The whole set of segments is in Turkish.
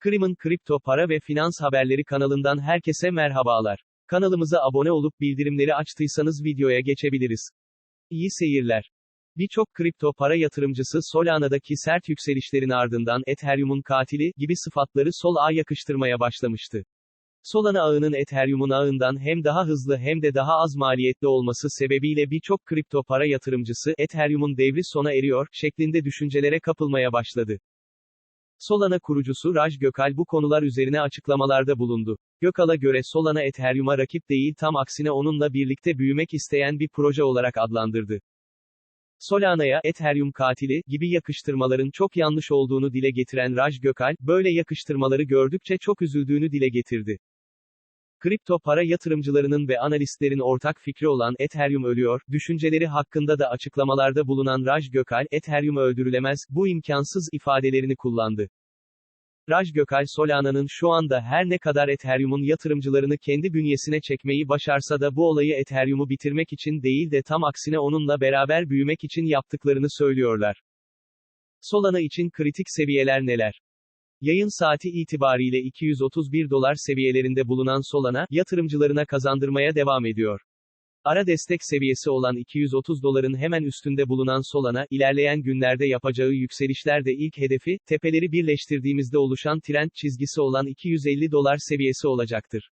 Krim'in kripto para ve finans haberleri kanalından herkese merhabalar. Kanalımıza abone olup bildirimleri açtıysanız videoya geçebiliriz. İyi seyirler. Birçok kripto para yatırımcısı Solana'daki sert yükselişlerin ardından Ethereum'un katili gibi sıfatları sol ağ yakıştırmaya başlamıştı. Solana ağının Ethereum'un ağından hem daha hızlı hem de daha az maliyetli olması sebebiyle birçok kripto para yatırımcısı Ethereum'un devri sona eriyor şeklinde düşüncelere kapılmaya başladı. Solana kurucusu Raj Gökal bu konular üzerine açıklamalarda bulundu. Gökal'a göre Solana Ethereum'a rakip değil tam aksine onunla birlikte büyümek isteyen bir proje olarak adlandırdı. Solana'ya Ethereum katili gibi yakıştırmaların çok yanlış olduğunu dile getiren Raj Gökal, böyle yakıştırmaları gördükçe çok üzüldüğünü dile getirdi. Kripto para yatırımcılarının ve analistlerin ortak fikri olan Ethereum ölüyor, düşünceleri hakkında da açıklamalarda bulunan Raj Gökal, Ethereum öldürülemez, bu imkansız ifadelerini kullandı. Raj Gökal Solana'nın şu anda her ne kadar Ethereum'un yatırımcılarını kendi bünyesine çekmeyi başarsa da bu olayı Ethereum'u bitirmek için değil de tam aksine onunla beraber büyümek için yaptıklarını söylüyorlar. Solana için kritik seviyeler neler? Yayın saati itibariyle 231 dolar seviyelerinde bulunan Solana, yatırımcılarına kazandırmaya devam ediyor. Ara destek seviyesi olan 230 doların hemen üstünde bulunan Solana, ilerleyen günlerde yapacağı yükselişlerde ilk hedefi, tepeleri birleştirdiğimizde oluşan trend çizgisi olan 250 dolar seviyesi olacaktır.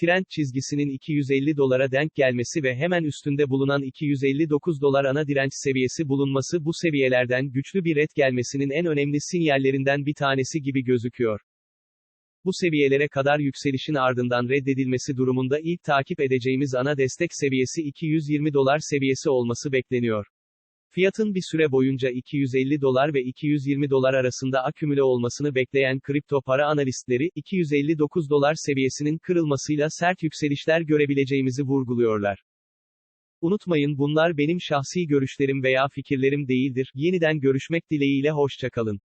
Trend çizgisinin 250 dolara denk gelmesi ve hemen üstünde bulunan 259 dolar ana direnç seviyesi bulunması bu seviyelerden güçlü bir ret gelmesinin en önemli sinyallerinden bir tanesi gibi gözüküyor. Bu seviyelere kadar yükselişin ardından reddedilmesi durumunda ilk takip edeceğimiz ana destek seviyesi 220 dolar seviyesi olması bekleniyor. Fiyatın bir süre boyunca 250 dolar ve 220 dolar arasında akümüle olmasını bekleyen kripto para analistleri, 259 dolar seviyesinin kırılmasıyla sert yükselişler görebileceğimizi vurguluyorlar. Unutmayın bunlar benim şahsi görüşlerim veya fikirlerim değildir. Yeniden görüşmek dileğiyle hoşçakalın.